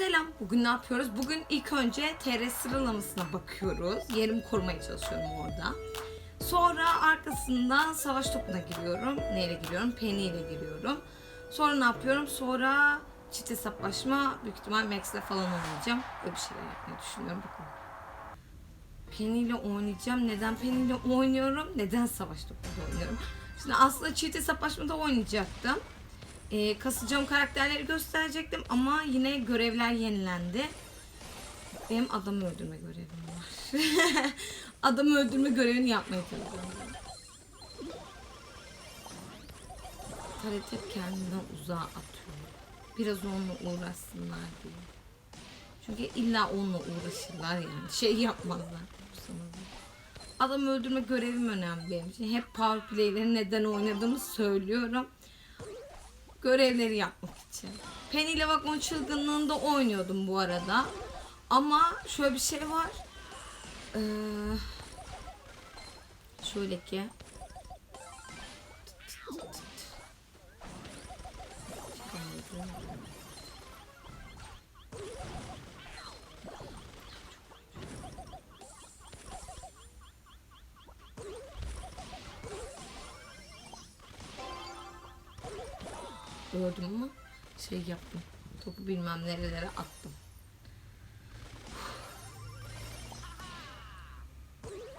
Selam. Bugün ne yapıyoruz? Bugün ilk önce TR sıralamasına bakıyoruz. Yerimi korumaya çalışıyorum orada. Sonra arkasından savaş topuna giriyorum. Neyle giriyorum? Penny ile giriyorum. Sonra ne yapıyorum? Sonra çift hesaplaşma. Büyük ihtimal Max'le falan oynayacağım. Öyle bir şeyler yapmayı düşünüyorum. Bakın. Penny ile oynayacağım. Neden Penny ile oynuyorum? Neden savaş topunda oynuyorum? Şimdi aslında çift hesaplaşmada oynayacaktım. Ee, kasacağım karakterleri gösterecektim ama yine görevler yenilendi. Benim adam öldürme görevim var. adam öldürme görevini yapmaya çalışıyorum. Taret hep kendinden uzağa atıyor. Biraz onunla uğraşsınlar diye. Çünkü illa onunla uğraşırlar yani. Şey yapmazlar. Adam öldürme görevim önemli benim için. Hep power play'leri neden oynadığımı söylüyorum görevleri yapmak için. Penny ile onun çılgınlığında oynuyordum bu arada. Ama şöyle bir şey var. Ee, şöyle ki. Gördün mü? Şey yaptım. Topu bilmem nerelere attım.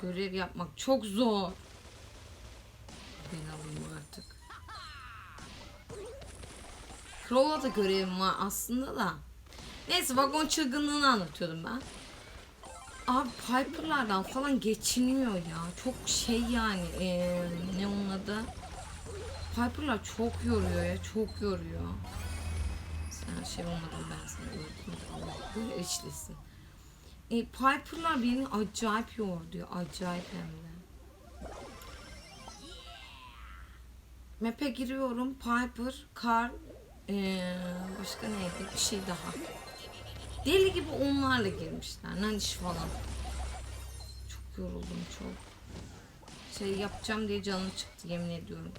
Görev yapmak çok zor. Ben alayım artık. Crow'la da görevim var aslında da. Neyse vagon çılgınlığını anlatıyordum ben. Abi Piper'lardan falan geçiniyor ya. Çok şey yani. Ee, ne onun adı? Piper'lar çok yoruyor ya. Çok yoruyor. Sen şey olmadan ben seni öldüm. Allah böyle işlesin. E, Piper'lar beni acayip yoruyor. Acayip hem de. Map'e giriyorum. Piper, Carl, ee, başka neydi? Bir şey daha. Deli gibi onlarla girmişler. Naniş falan. Çok yoruldum çok. Şey yapacağım diye canım çıktı yemin ediyorum.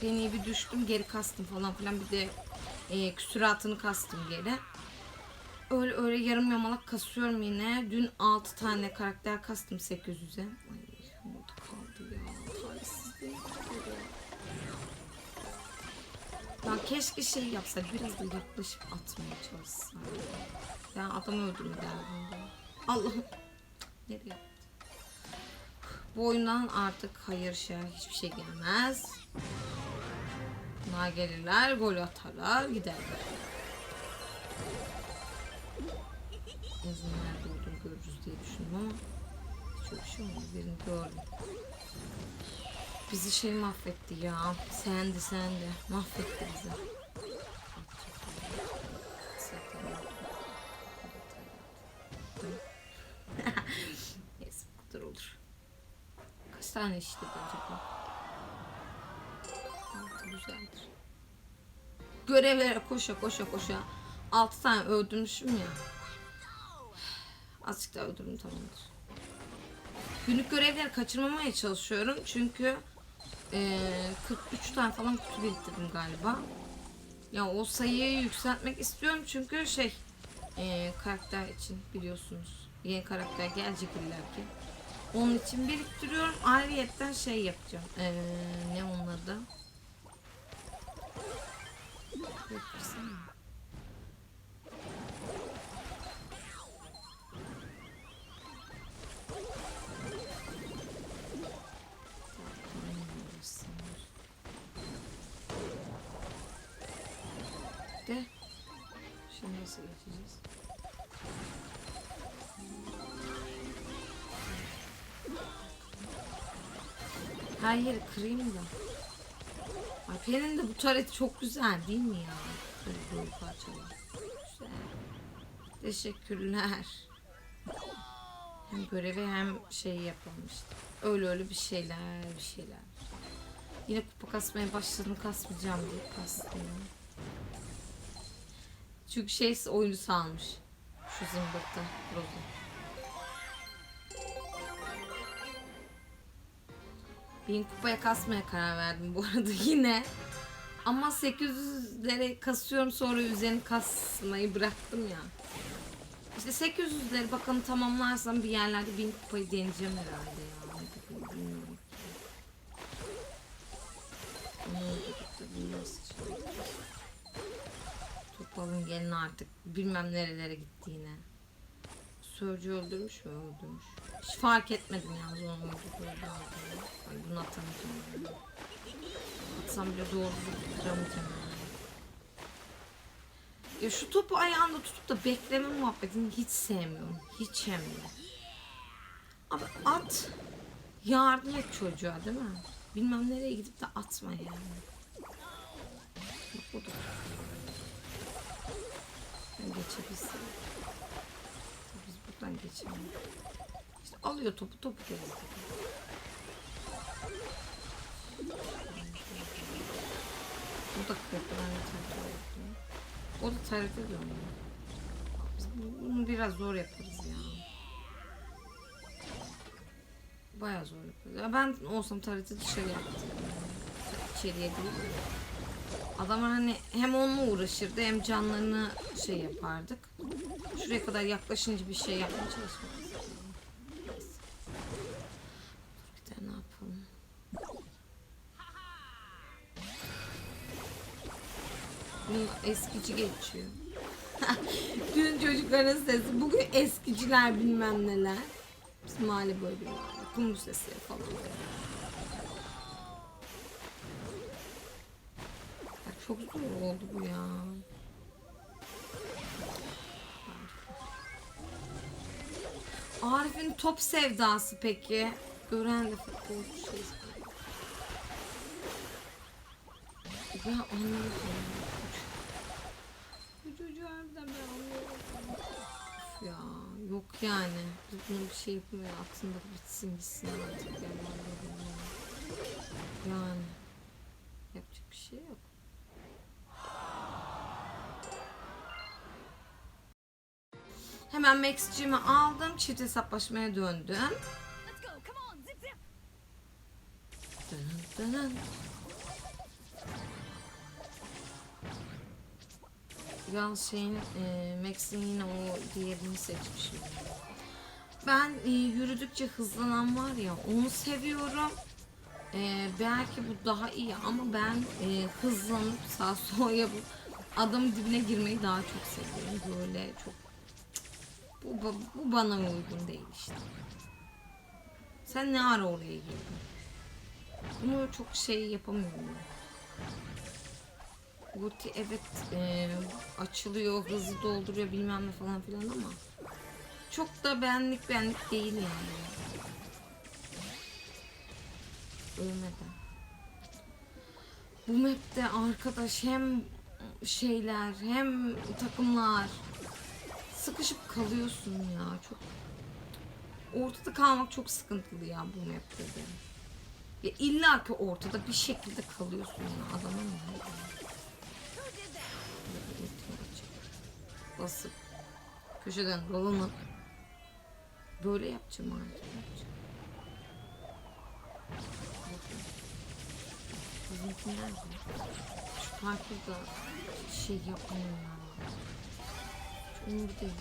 Penny'e bir düştüm geri kastım falan filan bir de e, küsuratını kastım geri. Öyle öyle yarım yamalak kasıyorum yine. Dün 6 tane karakter kastım 800'e. Ay orada kaldı ya. Ya keşke şey yapsa biraz da yaklaşıp atmaya çalışsa. Ya adam öldürme derdinde. Allah'ım. Nereye? Bu oyundan artık hayır şey hiçbir şey gelmez. Bunlar gelirler, gol atarlar, giderler. Azından nerede olduğunu görürüz diye düşündüm ama bir şey olmadı. Birini gördüm. Bizi şey mahvetti ya. Sendi sendi. Mahvetti bizi. İşledi acaba? Altı güzeldir. Görevlere koşa koşa koşa. Altı tane öldürmüşüm ya. Azıcık daha öldürdüm tamamdır. Günlük görevleri kaçırmamaya çalışıyorum. Çünkü eee 43 tane falan kutu biriktirdim galiba. Ya o sayıyı yükseltmek istiyorum çünkü şey eee, karakter için biliyorsunuz. Yeni karakter gelecek illa ki. Onun için biriktiriyorum. Ayrıyetten şey yapacağım. Eee, ne onun adı? De. Şimdi nasıl geçeceğiz? Her yeri kırayım da. Ay Pelin de bu taret çok güzel değil mi ya? Böyle böyle parçalar. Güzel. Teşekkürler. Hem görevi hem şey yapılmıştı. Öyle öyle bir şeyler bir şeyler. Yine kupa kasmaya başladım kasmayacağım diye kastım. Çünkü şey oyunu salmış. Şu zımbırtı. Rozu. Bin kupaya kasmaya karar verdim bu arada yine. Ama 800'lere kasıyorum sonra üzerini kasmayı bıraktım ya. İşte 800'leri bakalım tamamlarsam bir yerlerde 1000 kupayı deneyeceğim herhalde ya. Topalım gelin artık. Bilmem nerelere gitti yine. Sörcü öldürmüş mü? Öldürmüş. Hiç fark etmedim yalnız onu öldürdüğünü. Ay bunu atamayacağım. Atsam bile doğru tutturamayacağım. yani. Ya şu topu ayağında tutup da bekleme muhabbetini hiç sevmiyorum. Hiç hem de. Abi at. Yardım et çocuğa değil mi? Bilmem nereye gidip de atma yani. Bak o da. Ben. Biz buradan geçemeyiz. Alıyor topu topu geziyor. O da kırdı ben de. O da TRT diyor mu? Biz bu- bunu biraz zor yaparız ya. Bayağı zor yaparız. Ya ben olsam TRT dışarı yaptım. İçeriye değil. de. Adamlar hani hem onunla uğraşırdı hem canlarını şey yapardık. Şuraya kadar yaklaşınca bir şey yapmaya çalışmamız lazım. Neyse. Bir de ne yapalım? Bunun eskici geçiyor. Dün çocukların sesi, bugün eskiciler bilmem neler. Bizim mahalle böyle bir mahalle. Kumru sesi falan. Ya çok zor oldu bu ya. Arif'in top sevdası peki. Gören de futbolcu. Ben anlamadım. Yok yani. Buna bir şey yapmıyor. Aklında bitsin gitsin artık. Ben anladım ya. Yani. Yapacak bir şey yok. Hemen Max'cimi aldım. Çift hesaplaşmaya döndüm. Let's go. Yalnız şeyin e, Max'in yine o diğerini seçmişim. Ben e, yürüdükçe hızlanan var ya onu seviyorum. E, belki bu daha iyi ama ben e, hızlanıp sağ sola yapıp adamın dibine girmeyi daha çok seviyorum. Böyle çok bu, bu, bu bana uygun değil işte. Sen ne ara oraya girdin? Bunu çok şey yapamıyorum. Ulti evet e, açılıyor, hızlı dolduruyor bilmem ne falan filan ama çok da benlik benlik değil yani. Ölmeden. Bu map'te arkadaş hem şeyler hem takımlar sıkışıp kalıyorsun ya çok ortada kalmak çok sıkıntılı ya bu map'te de. Ya illa ki ortada bir şekilde kalıyorsun ya adamın ne? Basıp köşeden dolanıp böyle yapacağım artık. Yapacağım. Bizimki? Şu parkurda şey yapmıyor ya. Hiç umurumda değil.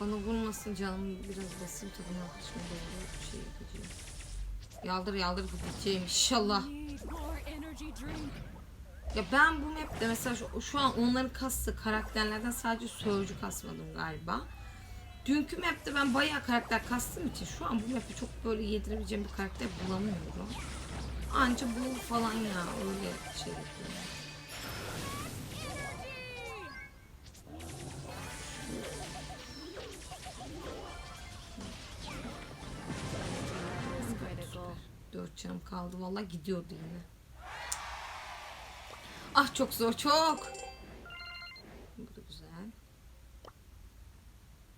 Bana vurmasın canım biraz basayım tadına yaklaşma doğru bir şey yapacağım. Yaldır yaldır gideceğim inşallah. Ya ben bu map'te mesela şu, şu an onların kastığı karakterlerden sadece Sörcü kasmadım galiba. Dünkü map'te ben bayağı karakter kastığım için şu an bu map'te çok böyle yedirebileceğim bir karakter bulamıyorum. Anca bu falan ya öyle şey. Dört canım kaldı vallahi gidiyordu yine. Ah çok zor çok. Bu da güzel.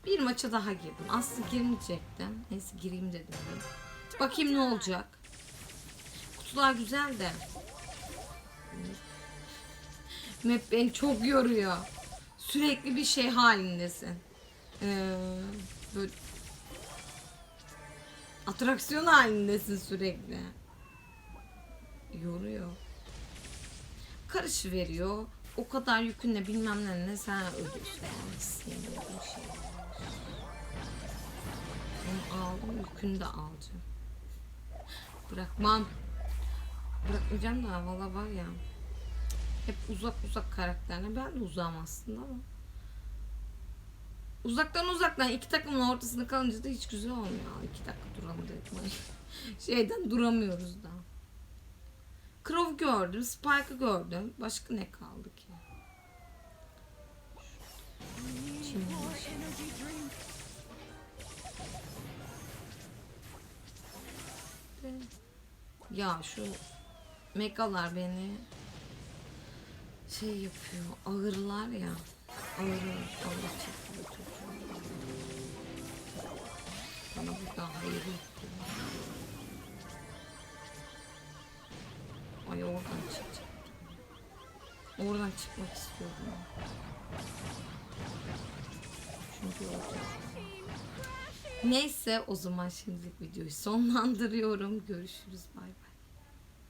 Bir maça daha girdim. Aslında girmeyecektim. Neyse gireyim dedim. Bakayım ne olacak. Kutular güzel de. Map beni çok yoruyor. Sürekli bir şey halindesin. Ee, böyle atraksiyon halindesin sürekli. Yoruyor. Karışı veriyor. O kadar yükünle bilmem ne ne sen ödüyorsun. Yani şey. Onu aldım yükünü de alacağım. Bırakmam. Bırakmayacağım da valla var ya. Hep uzak uzak karakterler. Ben de uzağım aslında ama. Uzaktan uzaktan iki takımın ortasında kalınca da hiç güzel olmuyor. İki dakika duralım dedim. Şeyden duramıyoruz da. Crow gördüm, Spike'ı gördüm. Başka ne kaldı ki? Drink. ya şu megalar beni şey yapıyor. Ağırlar ya. Ağır ağır çekiyor çocuğum. Bana buradan hayır yok. Ay oradan çıkacak. Oradan çıkmak istiyordum. Çünkü orada. Neyse o zaman şimdilik videoyu sonlandırıyorum. Görüşürüz bay bay.